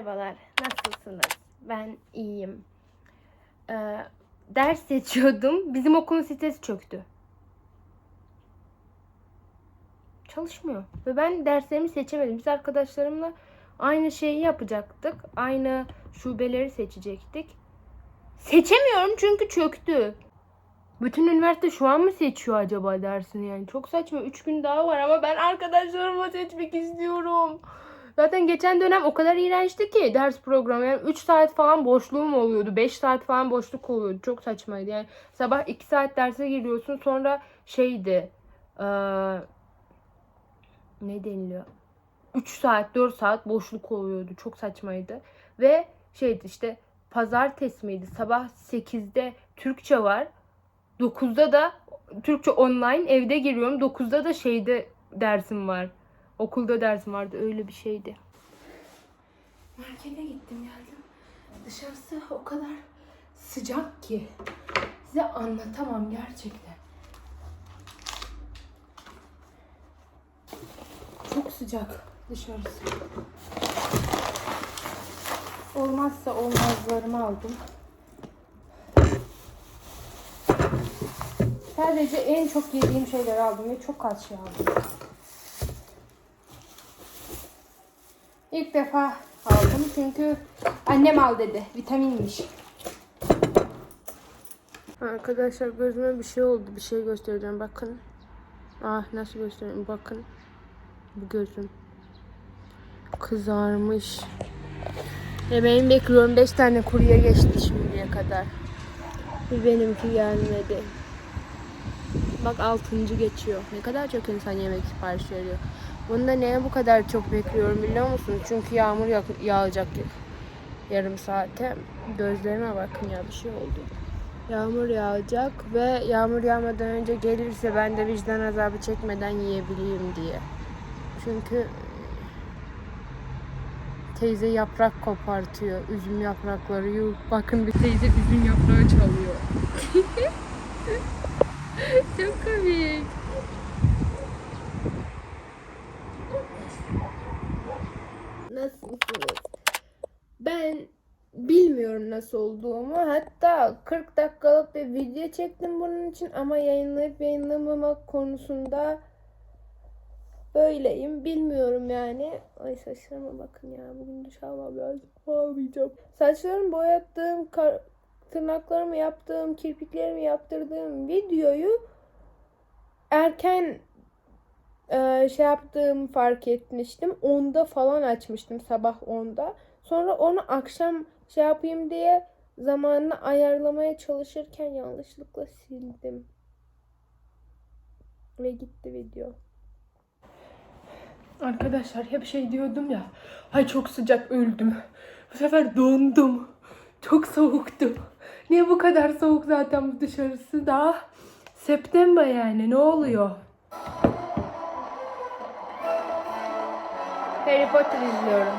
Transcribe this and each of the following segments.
Merhabalar, nasılsınız? Ben iyiyim. Ee, ders seçiyordum. Bizim okulun sitesi çöktü. Çalışmıyor. Ve ben derslerimi seçemedim. Biz arkadaşlarımla aynı şeyi yapacaktık. Aynı şubeleri seçecektik. Seçemiyorum çünkü çöktü. Bütün üniversite şu an mı seçiyor acaba dersini yani? Çok saçma. 3 gün daha var ama ben arkadaşlarımla seçmek istiyorum. Zaten geçen dönem o kadar iğrençti ki ders programı. Yani 3 saat falan boşluğum oluyordu. 5 saat falan boşluk oluyordu. Çok saçmaydı. Yani sabah 2 saat derse giriyorsun. Sonra şeydi. eee, ne deniliyor? 3 saat 4 saat boşluk oluyordu. Çok saçmaydı. Ve şeydi işte pazartesi miydi? Sabah 8'de Türkçe var. 9'da da Türkçe online evde giriyorum. 9'da da şeyde dersim var. Okulda dersim vardı. Öyle bir şeydi. Markete gittim geldim. Dışarısı o kadar sıcak ki. Size anlatamam gerçekten. Çok sıcak dışarısı. Olmazsa olmazlarımı aldım. Sadece en çok yediğim şeyleri aldım ve çok az şey aldım. İlk defa aldım çünkü annem al dedi. Vitaminmiş. Arkadaşlar gözüme bir şey oldu. Bir şey göstereceğim. Bakın. Ah nasıl göstereyim? Bakın. Bu gözüm. Kızarmış. Ve bekliyorum 5 tane kurye geçti şimdiye kadar. Bir benimki gelmedi. Bak 6. geçiyor. Ne kadar çok insan yemek sipariş veriyor. Bunda neye bu kadar çok bekliyorum biliyor musunuz? Çünkü yağmur yağ- yağacak yarım saate. Gözlerime bakın ya bir şey oldu. Yağmur yağacak ve yağmur yağmadan önce gelirse ben de vicdan azabı çekmeden yiyebileyim diye. Çünkü teyze yaprak kopartıyor. Üzüm yaprakları. Yuh, bakın bir teyze üzüm yaprağı çalıyor. Çok komik. Nasılsınız? Ben bilmiyorum nasıl olduğumu. Hatta 40 dakikalık bir video çektim bunun için ama yayınlayıp yayınlamamak konusunda böyleyim. Bilmiyorum yani. Ay saçlarıma bakın ya. Bugün dışarıma biraz ağlayacağım. Saçlarımı boyattığım, tırnaklarımı yaptığım, kirpiklerimi yaptırdığım videoyu erken e, şey yaptığımı fark etmiştim. 10'da falan açmıştım sabah 10'da. Sonra onu akşam şey yapayım diye zamanını ayarlamaya çalışırken yanlışlıkla sildim. Ve gitti video. Arkadaşlar hep şey diyordum ya. Ay çok sıcak öldüm. Bu sefer dondum. Çok soğuktu. Niye bu kadar soğuk zaten bu dışarısı daha September yani ne oluyor? Harry Potter izliyorum.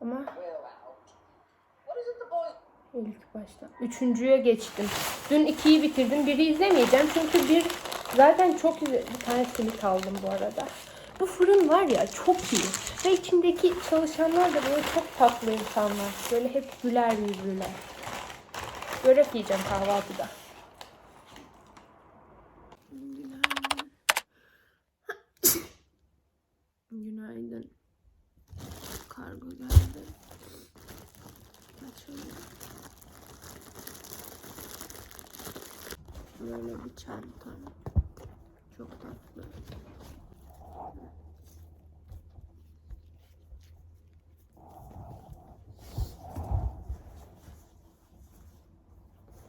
Ama ilk başta. Üçüncüye geçtim. Dün ikiyi bitirdim. Biri izlemeyeceğim. Çünkü bir zaten çok izle... Bir tane simit aldım bu arada. Bu fırın var ya çok iyi. Ve içindeki çalışanlar da böyle çok tatlı insanlar. Böyle hep güler yüzlüler. Börek yiyeceğim kahvaltıda. Günaydın. Günaydın. Kargo geldi. Açalım. Böyle bir çanta. Çok tatlı.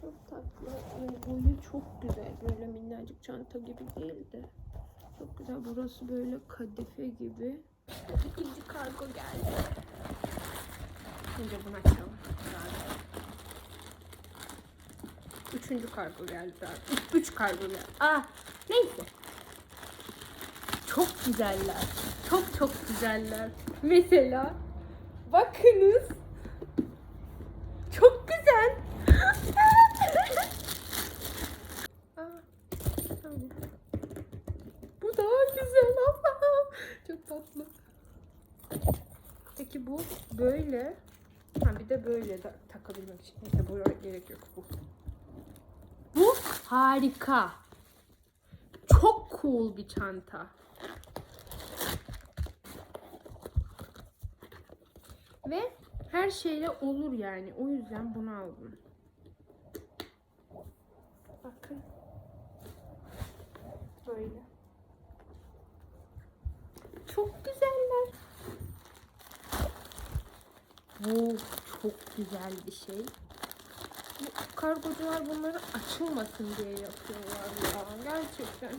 Çok tatlı. Ve boyu çok güzel. Böyle minnacık çanta gibi değil de. Çok güzel. Burası böyle kadife gibi. İkinci kargo geldi. Önce bunu açalım. Üçüncü kargo geldi daha. Üç, kargo geldi. Ah neyse. Çok güzeller. Çok çok güzeller. Mesela bakınız. Çok güzel. Bu daha güzel. Çok tatlı. Peki bu böyle. Ha bir de böyle de takabilmek için. Neyse buraya gerek yok bu. Harika. Çok cool bir çanta. Ve her şeyle olur yani. O yüzden bunu aldım. Bakın. Böyle. Çok güzeller. Bu çok güzel bir şey. Bu kargocular bunları açılmasın diye yapıyorlar ya. Gerçekten.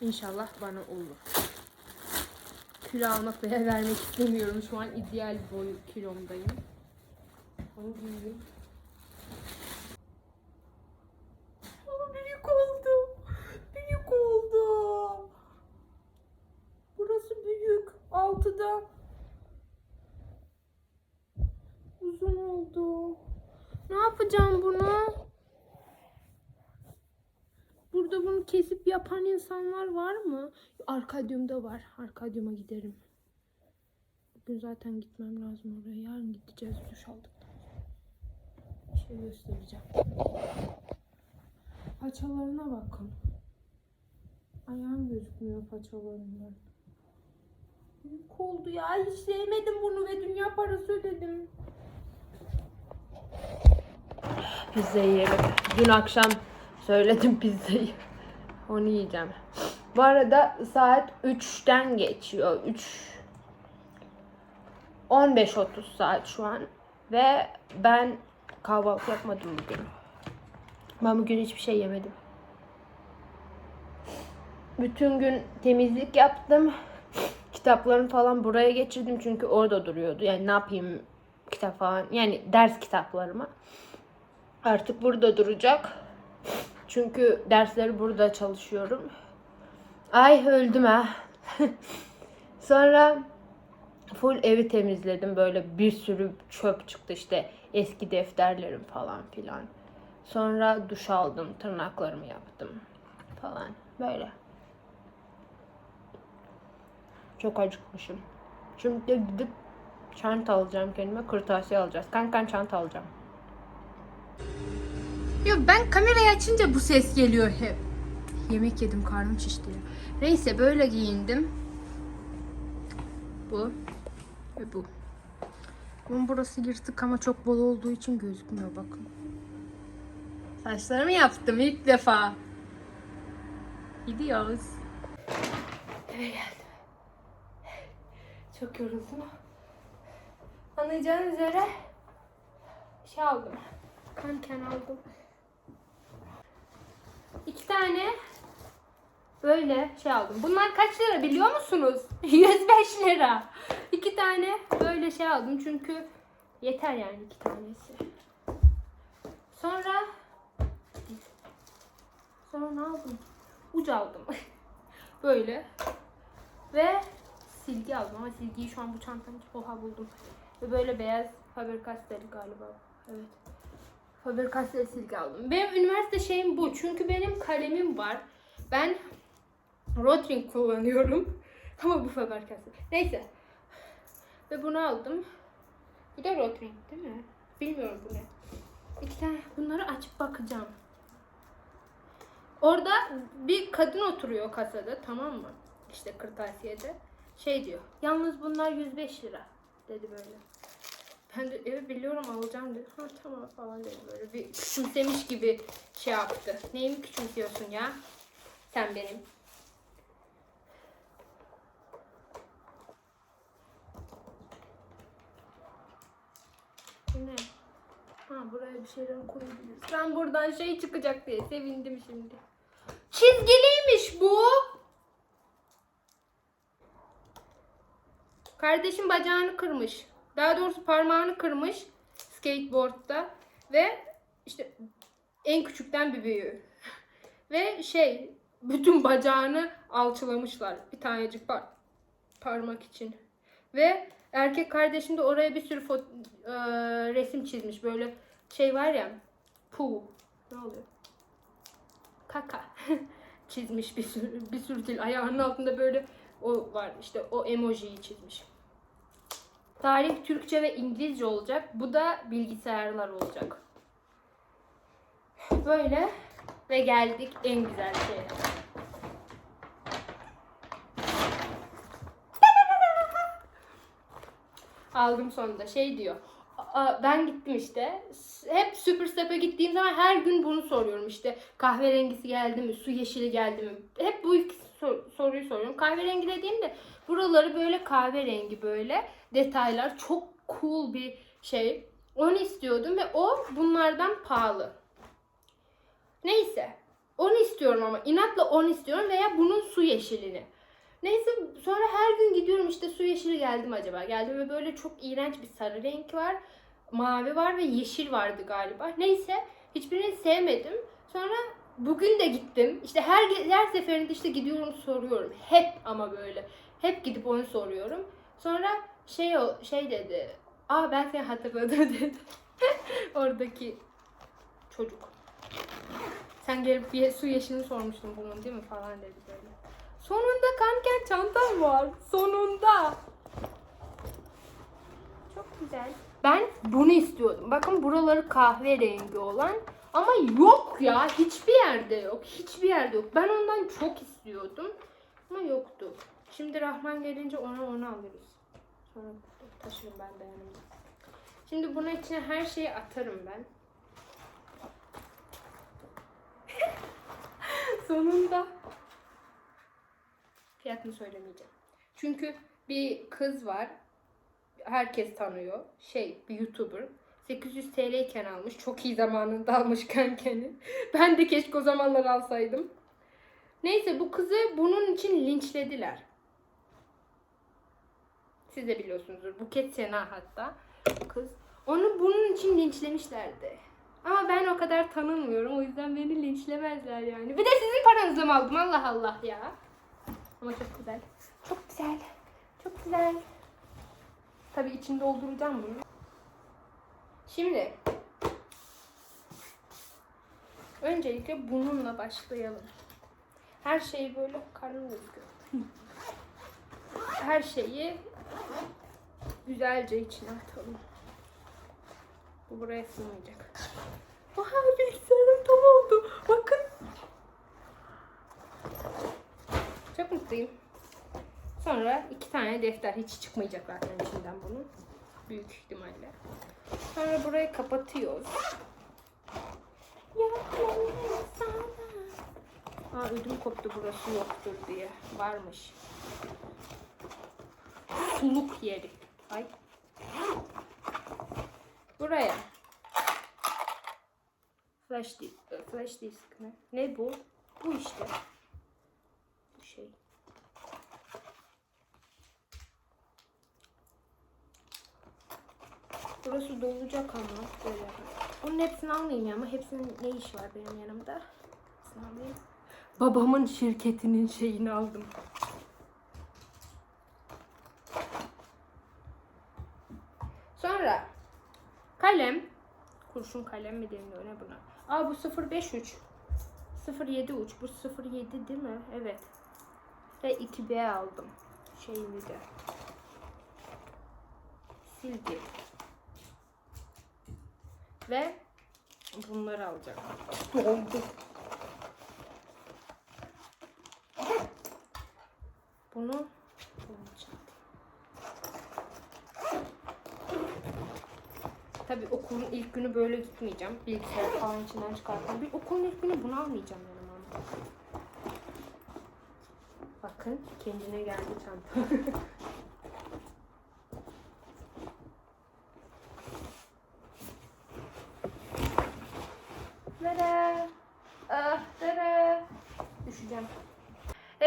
İnşallah bana olur. Kilo almak veya vermek istemiyorum. Şu an ideal boy kilomdayım. Onu giyeyim. Aa, büyük oldu. Büyük oldu. Burası büyük. Altıda uzun oldu. Ne yapacağım bunu? Burada bunu kesip yapan insanlar var mı? Arkadyum'da var. Arkadyum'a giderim. Bugün zaten gitmem lazım oraya. Yarın gideceğiz duş sonra. Bir şey göstereceğim. Paçalarına bakın. Ayağım gözükmüyor paçalarından. Büyük oldu ya. Hiç sevmedim bunu ve dünya parası ödedim. Pizza yiyelim. Dün akşam söyledim pizzayı. Onu yiyeceğim. Bu arada saat 3'ten geçiyor. 3 15.30 saat şu an. Ve ben kahvaltı yapmadım bugün. Ben bugün hiçbir şey yemedim. Bütün gün temizlik yaptım. Kitaplarımı falan buraya geçirdim çünkü orada duruyordu. Yani ne yapayım kitap falan. Yani ders kitaplarımı. Artık burada duracak. Çünkü dersleri burada çalışıyorum. Ay öldüm ha. Sonra full evi temizledim. Böyle bir sürü çöp çıktı işte eski defterlerim falan filan. Sonra duş aldım, tırnaklarımı yaptım falan böyle. Çok acıkmışım. Şimdi gidip çanta alacağım kendime, kırtasiye alacağız. Kankan çanta alacağım. Yo ben kamerayı açınca bu ses geliyor hep. Yemek yedim karnım şişti. ya. Neyse böyle giyindim. Bu ve bu. Bunun burası yırtık ama çok bol olduğu için gözükmüyor bakın. Saçlarımı yaptım ilk defa. Gidiyoruz. Eve geldim. Çok yoruldum. Anlayacağınız üzere şey aldım. Kanken aldım. İki tane böyle şey aldım. Bunlar kaç lira biliyor musunuz? 105 lira. İki tane böyle şey aldım çünkü yeter yani iki tanesi. Sonra sonra ne aldım? Uç aldım. böyle. Ve silgi aldım ama silgiyi şu an bu çantamın oha buldum. Ve böyle beyaz Faber-Castell galiba. Evet. Faber-Castell silgi aldım. Benim üniversite şeyim bu. Çünkü benim kalemim var. Ben Rotring kullanıyorum. Ama bu Faber-Castell. Neyse. Ve bunu aldım. Bu da Rotring değil mi? Bilmiyorum bu ne. İki tane bunları açıp bakacağım. Orada bir kadın oturuyor kasada tamam mı? İşte kırtasiyede. Şey diyor. Yalnız bunlar 105 lira dedi böyle. Ben de evet biliyorum alacağım dedi. Ha tamam falan dedi böyle. Bir küçümsemiş gibi şey yaptı. Neyimi küçümsüyorsun ya? Sen benim. Ne? Ha buraya bir şeyler koyabiliriz. Ben buradan şey çıkacak diye sevindim şimdi. Çizgiliymiş bu. Kardeşim bacağını kırmış. Daha doğrusu parmağını kırmış skateboardda ve işte en küçükten bir büyüğü. ve şey bütün bacağını alçılamışlar bir tanecik par- parmak için. Ve erkek kardeşim de oraya bir sürü eee, resim çizmiş. Böyle şey var ya. Pu. Ne oluyor? Kaka. çizmiş bir sürü, bir sürü dil. Ayağının altında böyle o var işte o emojiyi çizmiş. Tarih Türkçe ve İngilizce olacak. Bu da bilgisayarlar olacak. Böyle ve geldik en güzel şeye. Aldım sonunda. Şey diyor. "Aa, Ben gittim işte. Hep Super Step'e gittiğim zaman her gün bunu soruyorum işte. Kahverengisi geldi mi? Su yeşili geldi mi? Hep bu iki sor- soruyu soruyorum. Kahverengi dediğimde buraları böyle kahverengi böyle detaylar. Çok cool bir şey. Onu istiyordum ve o bunlardan pahalı. Neyse. Onu istiyorum ama inatla onu istiyorum veya bunun su yeşilini. Neyse sonra her gün gidiyorum işte su yeşili geldi mi acaba? Geldi ve böyle çok iğrenç bir sarı renk var. Mavi var ve yeşil vardı galiba. Neyse hiçbirini sevmedim. Sonra bugün de gittim. İşte her her seferinde işte gidiyorum soruyorum. Hep ama böyle. Hep gidip onu soruyorum. Sonra şey o şey dedi. Aa ben seni hatırladım dedi. Oradaki çocuk. Sen gelip su yeşilini sormuştun bunun değil mi falan dedi böyle. Sonunda kanken çantam var. Sonunda. Çok güzel. Ben bunu istiyordum. Bakın buraları kahverengi olan. Ama yok ya. Hiçbir yerde yok. Hiçbir yerde yok. Ben ondan çok istiyordum. Ama yoktu. Şimdi Rahman gelince ona onu alırız. Sonra taşırım ben de yanımda. Şimdi bunun içine her şeyi atarım ben. Sonunda fiyatını söylemeyeceğim. Çünkü bir kız var. Herkes tanıyor. Şey bir YouTuber. 800 TL iken almış. Çok iyi zamanında almış kankeni. Ben de keşke o zamanlar alsaydım. Neyse bu kızı bunun için linçlediler. Siz de biliyorsunuzdur. Buket Sena hatta. Kız. Onu bunun için linçlemişlerdi. Ama ben o kadar tanınmıyorum. O yüzden beni linçlemezler yani. Bir de sizin paranızla mı aldım? Allah Allah ya. Ama çok güzel. Çok güzel. Çok güzel. Tabii içinde dolduracağım bunu. Şimdi öncelikle bununla başlayalım. Her şeyi böyle gözüküyor. Her şeyi güzelce içine atalım. Bu buraya sığmayacak. Aha bilgisayarım tam oldu. Bakın. Çok mutluyum. Sonra iki tane defter hiç çıkmayacak zaten içinden bunun. Büyük ihtimalle. Sonra burayı kapatıyoruz. Aa ödüm koptu burası yoktur diye. Varmış. Suluk yeri. Ay. Buraya. Flash disk, flash disk mi? Ne bu? Bu işte. Bu şey. Burası dolacak ama böyle. Bunun hepsini almayayım ya ama hepsinin ne işi var benim yanımda? Hepsini alayım. Babamın şirketinin şeyini aldım. Sonra kalem. Kurşun kalem mi deniyor ne buna? Aa bu 053. 07 uç. Bu 07 değil mi? Evet. Ve 2B aldım. Şeyini de. Silgi. Ve bunları alacağım. Oldu. Bunu için. Tabii okulun ilk günü böyle gitmeyeceğim. Bilgisayar falan içinden çıkartacağım. Bir okulun ilk günü bunu almayacağım yanıma. Bakın kendine geldi çanta.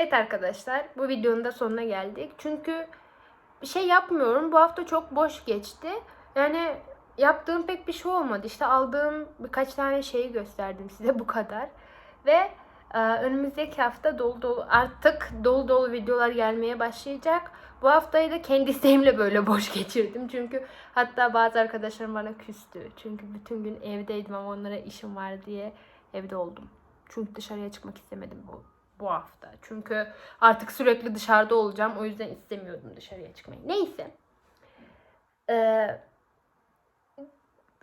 Evet arkadaşlar bu videonun da sonuna geldik. Çünkü bir şey yapmıyorum. Bu hafta çok boş geçti. Yani yaptığım pek bir şey olmadı. İşte aldığım birkaç tane şeyi gösterdim size bu kadar. Ve e, önümüzdeki hafta dolu dolu artık dolu dolu videolar gelmeye başlayacak. Bu haftayı da kendi isteğimle böyle boş geçirdim. Çünkü hatta bazı arkadaşlarım bana küstü. Çünkü bütün gün evdeydim ama onlara işim var diye evde oldum. Çünkü dışarıya çıkmak istemedim bu bu hafta. Çünkü artık sürekli dışarıda olacağım. O yüzden istemiyordum dışarıya çıkmayı. Neyse. Ee,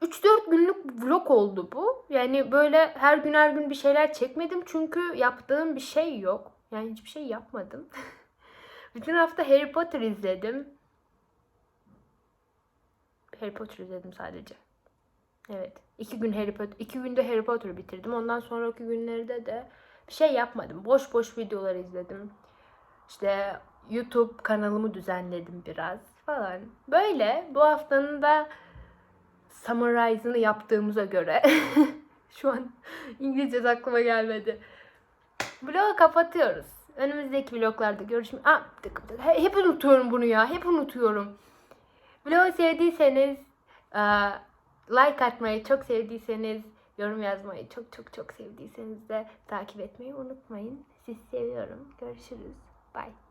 3-4 günlük vlog oldu bu. Yani böyle her gün her gün bir şeyler çekmedim. Çünkü yaptığım bir şey yok. Yani hiçbir şey yapmadım. Bütün hafta Harry Potter izledim. Harry Potter izledim sadece. Evet. iki gün Harry Potter, iki günde Harry Potter'ı bitirdim. Ondan sonraki günlerde de bir şey yapmadım. Boş boş videolar izledim. İşte YouTube kanalımı düzenledim biraz falan. Böyle bu haftanın da summarize'ını yaptığımıza göre şu an İngilizce aklıma gelmedi. Vlogu kapatıyoruz. Önümüzdeki vloglarda görüşme. Aa, bir dakika. Hep unutuyorum bunu ya. Hep unutuyorum. Vlogu sevdiyseniz like atmayı çok sevdiyseniz yorum yazmayı çok çok çok sevdiyseniz de takip etmeyi unutmayın. Sizi seviyorum. Görüşürüz. Bye.